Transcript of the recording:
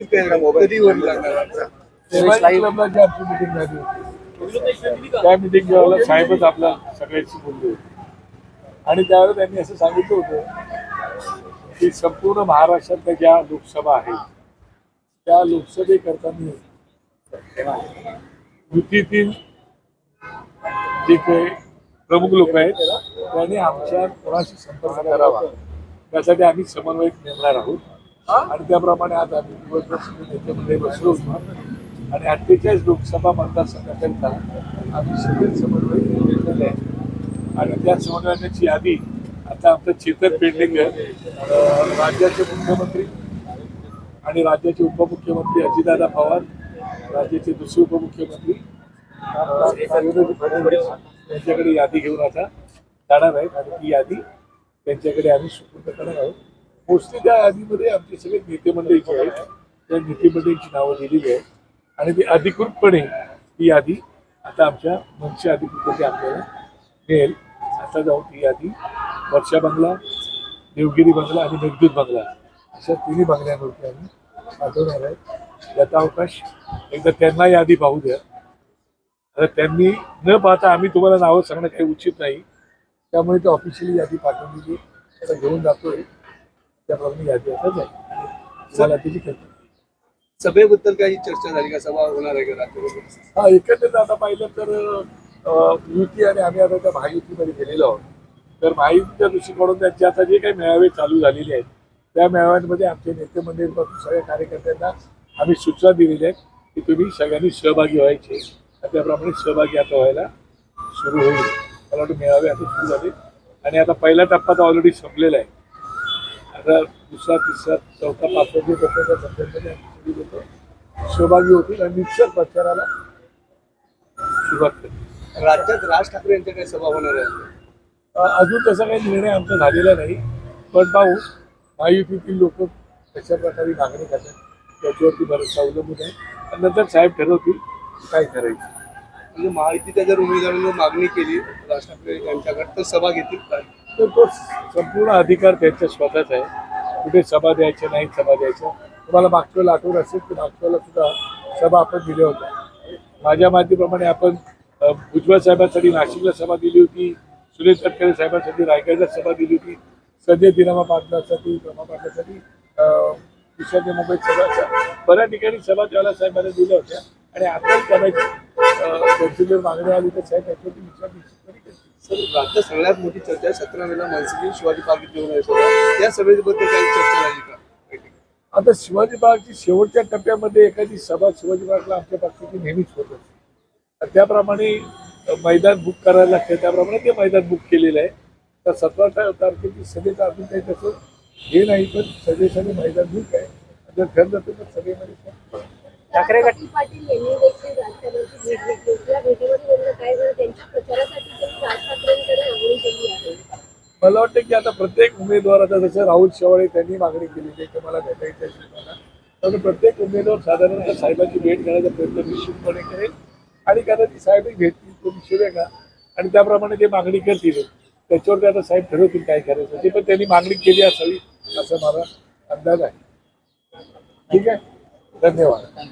कधी वर त्या मिटिंग वेळेला साहेबच आपल्या सगळ्यांशी बोलले होते आणि त्यावेळेला त्यांनी असं सांगितलं होतं की संपूर्ण महाराष्ट्रातल्या ज्या लोकसभा आहेत त्या लोकसभेकरता युतीतील जे काही प्रमुख लोक आहेत त्यांनी आमच्या कोणाशी संपर्क करावा. त्यासाठी आम्ही समन्वयक नेमणार आहोत. आणि त्याप्रमाणे आज आम्ही दिवसभर बसलो होतो. आणि अठ्ठेचाळीस लोकसभा मतदारसंघाकरिता आम्ही सगळे समन्वय नेमलेले आहे. आणि त्या समन्वयाची यादी आता आमचं चेतन पेडणेकर राज्याचे मुख्यमंत्री आणि राज्याचे उपमुख्यमंत्री अजितदादा पवार राज्याचे दुसरे उपमुख्यमंत्री देवेंद्र फडणवीस यांच्याकडे यादी घेऊन आता जाणार आहेत. आणि ती यादी त्यांच्याकडे आम्ही सुपूर्द करणार आहोत. मोस्टली त्या यादीमध्ये आमचे सगळे नेते मंडळी जे आहेत त्या नेते मंडळींची नावं दिलेली आहेत. आणि ती अधिकृतपणे ही यादी आता आमच्या मनशा अधिकृतपणे आपल्याला मिळेल. आता जाऊन ती यादी वर्षा बंगला देवगिरी बंगला आणि मेघदूत बंगला अशा तिन्ही बंगल्यांवरती आम्ही पाठवणार आहे. याचा अवकाश एकदा त्यांना यादी पाहू द्या. आता त्यांनी न पाहता आम्ही तुम्हाला नावं सांगणं काही उचित नाही. त्यामुळे ते ऑफिशियली यादी पाठवलेली आता घेऊन जातोय. त्याप्रमाणे तुम्हाला त्याची कल्पना सभेबद्दल काही चर्चा झाली का? सभा होणार आहे का राज्यभर हा एकंदरीत आता पाहिलं तर अं, युती आणि आम्ही आता त्या महायुतीमध्ये गेलेलो आहोत. तर महायुतीच्या दृष्टिकोनातून त्यांचे आता जे काही मेळावे चालू झालेले आहेत त्या मेळाव्यांमध्ये आमचे नेते मंडळीपासून सगळ्या कार्यकर्त्यांना आम्ही सूचना दिलेल्या आहेत की तुम्ही सगळ्यांनी सहभागी व्हायचे. आणि त्याप्रमाणे सहभागी आता व्हायला सुरू होईल. मला वाटतं मेळावे आता सुरू झाले. आणि आता पहिला टप्पा तर ऑलरेडी संपलेला आहे. आता दुसरा तिसरा चौथा पाचवा जे टप्प्यांमध्ये आम्ही सगळी लोकं सहभागी होतील आणि निश्चित प्रचाराला सुरुवात करतील राज्यात राज ठाकरे यांच्या काही सभा होणार आहे अ, अजून तसा काही निर्णय आमचा झालेला नाही पण पाहू. महायुतीतील लोक कशा प्रकारे मागणी करतात त्याच्यावरती बरंच अवलंबून आहे. आणि नंतर साहेब ठरवतील की काय करायचं. म्हणजे महायुतीच्या जर उमेदवारांनी मागणी केली राज ठाकरे यांच्याकडे तर सभा घेतील. काय तर तो संपूर्ण अधिकार त्यांच्या स्वतःच आहे. कुठे सभा द्यायच्या नाही सभा द्यायच्या तुम्हाला मागच्या वेळेला आठवण असेल की मागच्या वेळेला सुद्धा सभा आपण दिल्या होत्या. माझ्या माहितीप्रमाणे आपण भुजबळ साहेबांसाठी नाशिकला सभा दिली होती सुरेश तटकरे साहेबांसाठी रायगडला सभा दिली होती संजय दिनामा पाटलासाठी रमा पाटलासाठी ईशान्य मुंबईत सभा बऱ्याच ठिकाणी सभा त्याला साहेबांना दिल्या होत्या. आणि आता कदाचित मागणी आली तर साहेब त्याच्यावरती विचार सर राज्यात सगळ्यात मोठी चर्चा सतरा मेला मनसेची शिवाजी पार्क घेऊन या सभेबद्दल काही चर्चा झाली का? आता शिवाजी बागची शेवटच्या टप्प्यामध्ये एखादी सभा शिवाजी बागला आमच्या पक्षाची नेहमीच होत असते. त्याप्रमाणे मैदान बुक करायला लागते. त्याप्रमाणे ते मैदान बुक केलेलं आहे. तर सतरा ता- तारखेची सभेचं अजून काही तसं हे नाही पण सभेसाठी मैदान बुक आहे. जर ठरलं तर मग सभेमध्ये ठाकरे पाटील यांनी देखील राजकारणाची भेट घेतली होती या भेटीमध्ये नेमकं काय झालं त्यांच्या प्रचारासाठी त्यांनी राज ठाकरेंकडे मागणी केली आहे मला वाटतं की आता प्रत्येक उमेदवार आता जसं राहुल शेवाळे त्यांनी मागणी केली आहे की मला भेटायचं आहे शिवसेना. तर प्रत्येक उमेदवार साधारणतः साहेबांची भेट घेण्याचा प्रयत्न निश्चितपणे करेल. आणि कदाचित साहेबही भेटतील तो शिवे का आणि त्याप्रमाणे ते मागणी करतील त्याच्यावरती आता साहेब ठरवतील काय करायचं. ते पण त्यांनी मागणी केली असावी असा मला अंदाज आहे. ठीक आहे? धन्यवाद.